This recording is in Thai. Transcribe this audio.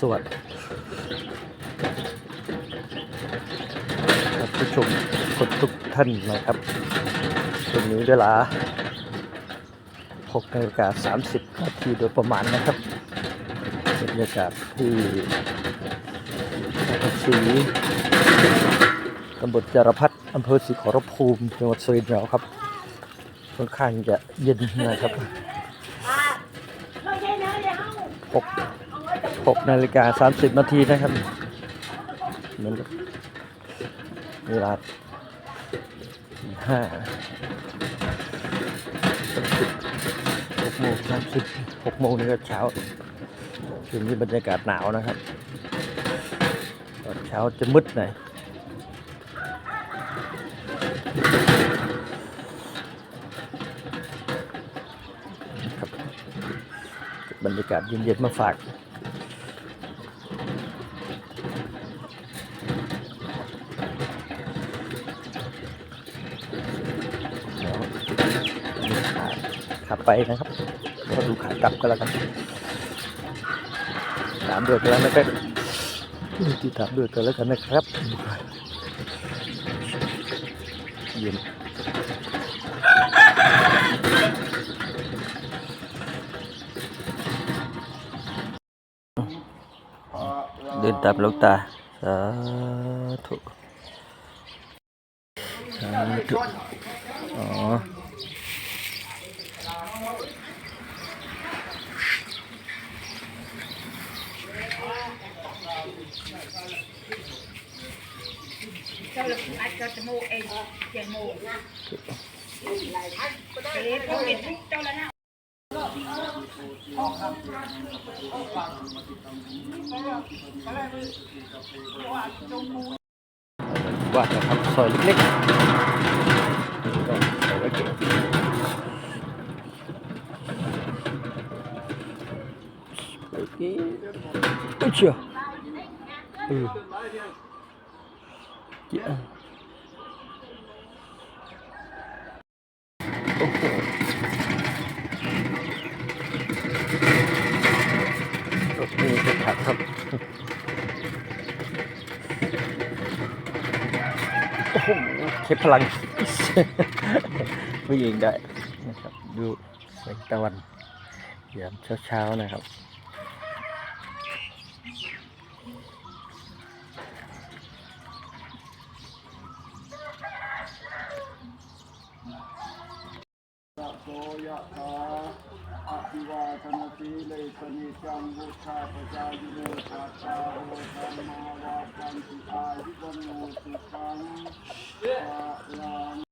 สวัสดีท่านผู้ชมคนทุกท่านนะครับตรงนี้เวลา6นาฬิกา30นาทีโดยประมาณนะครับบรรยากาศที่นครศรีตำบลจารพัฒน์อำเภอศรีขอรภูมิจังหวัดสุรินทร์เราครับค่อนข้างจะเย็นนะครับห กหกนาฬิกาสามสิบนาทีนะครับเหมือนกับเวลาห้าหกโมงสามสิบหกโมงนี่ก็เช้าคืนนี้บรรยากาศหนาวนะครับตอนเช้าจะมืดหน่อยบบรรยากาศเย็นๆมาฝากเดี๋ยวขับ ไปนะครับก็ดูขากลับก็แล้วกันตามด้วยกันแล้วนะครับที่ตามด้วยกันแล้วกันนะครับเย็นเดินตามลวงตาสาธุสาธุอ๋อ จ้าละอัดก็จมูกเองเจมูกเอ๊ะพวกเห็นทุกเจ้าละนะว่าจะทำซอยเล็กๆนี่ก็ใส่ไว้เก็บโอเคอุ๊ยเชียวเออเจ้า โอ้โหรถนี้จะขับครับโอ้โหเก็บพลังวิ่งเองได้นะครับ ดูแสงตะวันยามเช้าๆนะครับ โสยะถาอภิวาทนาสีเลยสนิจังวุชาปจายิโนปัตสาวะธรรมาวาจันติอายุวโนสุขังพระราม